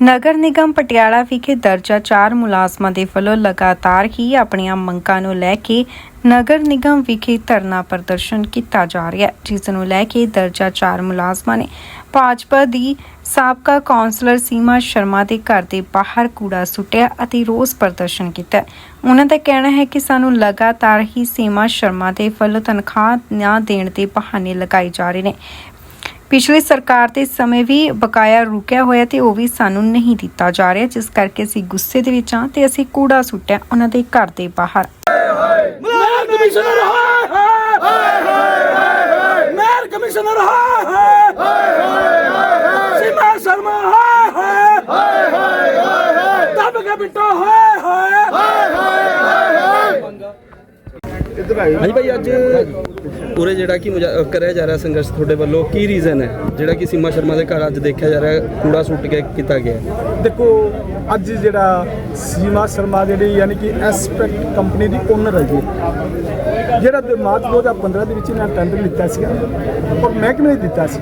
ਨਗਰ ਨਿਗਮ ਪਟਿਆਲਾ ਵਿਖੇ ਦਰਜਾ 4 ਮੁਲਾਜ਼ਮਾਂ ਦੇ ਵੱਲੋਂ ਲਗਾਤਾਰ ਹੀ ਆਪਣੀਆਂ ਮੰਗਾਂ ਨੂੰ ਲੈ ਕੇ ਨਗਰ ਨਿਗਮ ਵਿਖੇ ਧਰਨਾ ਪ੍ਰਦਰਸ਼ਨ ਕੀਤਾ ਜਾ ਰਿਹਾ ਹੈ, ਜਿਸ ਨੂੰ ਲੈ ਕੇ ਦਰਜਾ 4 ਮੁਲਾਜ਼ਮਾਂ ਨੇ ਭਾਜਪਾ ਦੀ ਸਾਬਕਾ ਕੌਂਸਲਰ ਸੀਮਾ ਸ਼ਰਮਾ ਦੇ ਘਰ ਦੇ ਬਾਹਰ ਕੂੜਾ ਸੁੱਟਿਆ ਅਤੇ ਰੋਸ ਪ੍ਰਦਰਸ਼ਨ ਕੀਤਾ ਉਹਨਾਂ ਦਾ ਕਹਿਣਾ ਹੈ ਕਿ ਸਾਨੂੰ ਲਗਾਤਾਰ ਹੀ ਸੀਮਾ ਸ਼ਰਮਾ ਦੇ ਵੱਲੋਂ ਤਨਖਾਹ ਨਾ ਦੇਣ ਦੇ ਬਹਾਨੇ ਲਗਾਏ ਜਾ ਰਹੇ ਨੇ। ਪਿਛਲੀ ਸਰਕਾਰ ਦੇ ਸਮੇਂ ਵੀ ਬਕਾਇਆ ਰੁਕਿਆ ਹੋਇਆ ਤੇ ਉਹ ਵੀ ਸਾਨੂੰ ਨਹੀਂ ਦਿੱਤਾ ਜਾ ਰਿਹਾ। ਜਿਸ ਕਰਕੇ ਅਸੀਂ ਗੁੱਸੇ ਦੇ ਵਿੱਚ ਹਾਂ ਤੇ ਅਸੀਂ ਕੂੜਾ ਸੁੱਟਿਆ ਉਹਨਾਂ ਦੇ ਘਰ ਦੇ ਬਾਹਰ। ਮੇਅਰ ਕਮਿਸ਼ਨਰ ਹਾਏ ਹਾਏ ਹਾਏ ਮੇਅਰ ਕਮਿਸ਼ਨਰ ਹਾਏ ਹਾਏ ਸੀਮਾ ਸ਼ਰਮਾ ਹਾਏ ਹਾਏ ਦਬ ਕੇ ਬਿੱਟੋ ਹਾਏ ਹਾਏ। ਹਾਂਜੀ ਭਾਈ ਅੱਜ ਉਰੇ ਜਿਹੜਾ ਕਿ ਕਰਿਆ ਜਾ ਰਿਹਾ ਸੰਘਰਸ਼ ਤੁਹਾਡੇ ਵੱਲੋਂ ਕੀ ਰੀਜ਼ਨ ਹੈ? ਜਿਹੜਾ ਕਿ ਸੀਮਾ ਸ਼ਰਮਾ ਦੇ ਘਰ ਅੱਜ ਦੇਖਿਆ ਜਾ ਰਿਹਾ, ਕੂੜਾ ਸੁੱਟ ਕੇ ਕੀਤਾ ਗਿਆ ਦੇਖੋ, ਅੱਜ ਜਿਹੜਾ ਸੀਮਾ ਸ਼ਰਮਾ ਜਿਹੜੀ ਯਾਨੀ ਕਿ ਐਸਪੈਕਟ ਕੰਪਨੀ ਦੀ ਓਨਰ ਹੈ ਜੀ ਜਿਹੜਾ ਦੇ ਮਾਰਚ 2015 ਦੇ ਵਿੱਚ ਇਹਨਾਂ ਟੈਂਡਰ ਲਿੱਤਾ ਸੀਗਾ ਔਰ ਮਹਿਕਮੇ ਨੇ ਦਿੱਤਾ ਸੀ।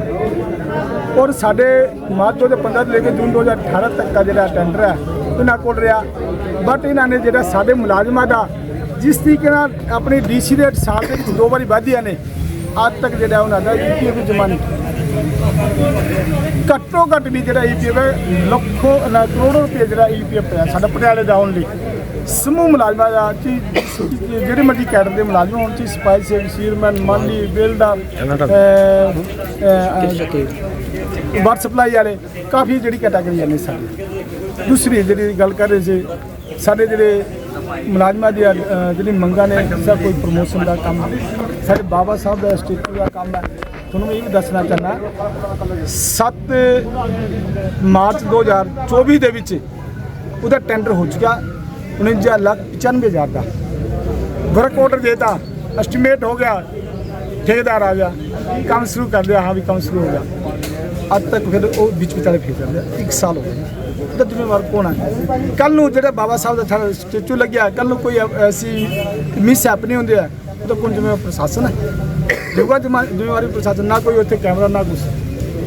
ਔਰ ਸਾਡੇ ਮਾਰਚ 2015 ਤੋਂ ਲੈ ਕੇ ਜੂਨ 2018 ਤੱਕ ਦਾ ਜਿਹੜਾ ਟੈਂਡਰ ਹੈ, ਇਹਨਾਂ ਕੋਲ ਰਿਹਾ। ਬਟ ਇਹਨਾਂ ਨੇ ਜਿਹੜਾ ਸਾਡੇ ਮੁਲਾਜ਼ਮਾਂ ਦਾ ਜਿਸ ਤਰੀਕੇ ਨਾਲ ਆਪਣੀ ਡੀਸੀ ਦੇ ਸਾਲ ਦੇ ਵਿੱਚ ਦੋ ਵਾਰੀ ਵਾਧੀਆਂ ਨੇ, ਅੱਜ ਤੱਕ ਜਿਹੜਾ ਉਹਨਾਂ ਦਾ ਈਪੀਐਫ ਜਮ੍ਹਾਂ ਨਹੀਂ ਕੀਤਾ। ਘੱਟੋ ਘੱਟ ਵੀ ਜਿਹੜਾ ਈਪੀਐਫ ਹੈ, ਲੱਖੋ ਨਾ ਕਰੋੜੋ ਰੁਪਏ ਜਿਹੜਾ ਈਪੀਐਫ ਹੈ ਸਾਡਾ ਪਟਿਆਲੇ ਦਾ ਲਈ। ਸਮੂਹ ਮੁਲਾਜ਼ਮਾਂ ਦਾ ਜੀ, ਜਿਹੜੇ ਮਰਜ਼ੀ ਕੈਡਰ ਦੇ ਮੁਲਾਜ਼ਮ ਹੋਣ ਚ ਸਪਾਈ ਸੇਵ ਸੀਰਮੈਨ ਮਾਲੀ, ਬਿਲਡਰ ਵਾਟਰ ਸਪਲਾਈ ਵਾਲੇ, ਕਾਫੀ ਜਿਹੜੀ ਕੈਟਾਗਰੀਆਂ ਨੇ ਸਾਡੀ ਦੂਸਰੀ ਜਿਹੜੀ ਗੱਲ ਕਰ ਰਹੇ ਸੀ, ਸਾਡੇ ਜਿਹੜੇ ਮੁਲਾਜ਼ਮਾਂ ਦੀ ਜਿਹੜੀ ਮੰਗਾਂ ਨੇ ਸਭ ਕੋਈ ਪ੍ਰਮੋਸ਼ਨ ਦਾ ਕੰਮ ਸਾਡੇ ਬਾਬਾ ਸਾਹਿਬ ਦਾ ਸਟੇਚੂ ਦਾ ਕੰਮ ਹੈ। ਤੁਹਾਨੂੰ ਮੈਂ ਇਹ ਵੀ ਦੱਸਣਾ ਚਾਹੁੰਦਾ 7 ਮਾਰਚ 2024 ਦੇ ਵਿੱਚ ਉਹਦਾ ਟੈਂਡਰ ਹੋ ਚੁੱਕਾ 49 ਲੱਖ 95 ਹਜ਼ਾਰ ਦਾ। ਵਰਕ ਆਰਡਰ ਦੇਤਾ। ਐਸਟੀਮੇਟ ਹੋ ਗਿਆ। ਠੇਕੇਦਾਰ ਆ ਗਿਆ। ਕੰਮ ਸ਼ੁਰੂ ਕਰ ਦਿਆ ਹਾਂ ਵੀ ਕੰਮ ਸ਼ੁਰੂ ਹੋ ਗਿਆ। ਅੱਜ ਤੱਕ ਫਿਰ ਉਹ ਵਿੱਚ ਵਿਚਾਲੇ ਫੇਰ ਜਾਂਦੇ ਆ। ਇੱਕ ਸਾਲ ਹੋ ਗਿਆ ਉਹਦਾ ਜ਼ਿੰਮੇਵਾਰ ਕੌਣ ਹੈ ਕੱਲ ਨੂੰ ਜਿਹੜਾ ਬਾਬਾ ਸਾਹਿਬ ਦਾ ਸਾਡਾ ਸਟੈਚੂ ਲੱਗਿਆ ਕੱਲ ਨੂੰ ਕੋਈ ਐ- ਐਸੀ ਮਿਸ ਹੈਪਨਿੰਗ ਹੁੰਦੀ ਹੈ ਉਹਦਾ ਕੌਣ ਜ਼ਿੰਮੇਵਾਰ ਪ੍ਰਸ਼ਾਸਨ ਹੈ ਜੁਗਾ ਜ਼ਿੰਮੇਵਾਰੀ ਪ੍ਰਸ਼ਾਸਨ ਨਾ ਕੋਈ ਉੱਥੇ ਕੈਮਰਾ ਨਾ ਕੁਛ।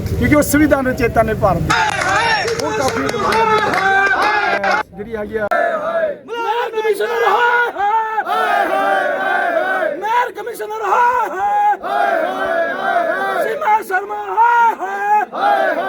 ਕਿਉਂਕਿ ਉਹ ਸੰਵਿਧਾਨ ਰਚੇਤਾ ਨੇ ਭਾਰਤ ਦੀ। ਉਹ ਕਾਫੀ ਅਹ, ਜਿਹੜੀ ਹੈਗੀ ਆ ਮੇਅਰ ਕਮਿਸ਼ਨਰ ਹਾਏ ਹਾਏ। ਮੇਅਰ ਕਮਿਸ਼ਨਰ ਹਾਏ ਹਾਏ। ਸੀਮਾ ਸ਼ਰਮਾ ਹਾਏ ਹਾਏ। ਹਾਏ ਹਾਏ।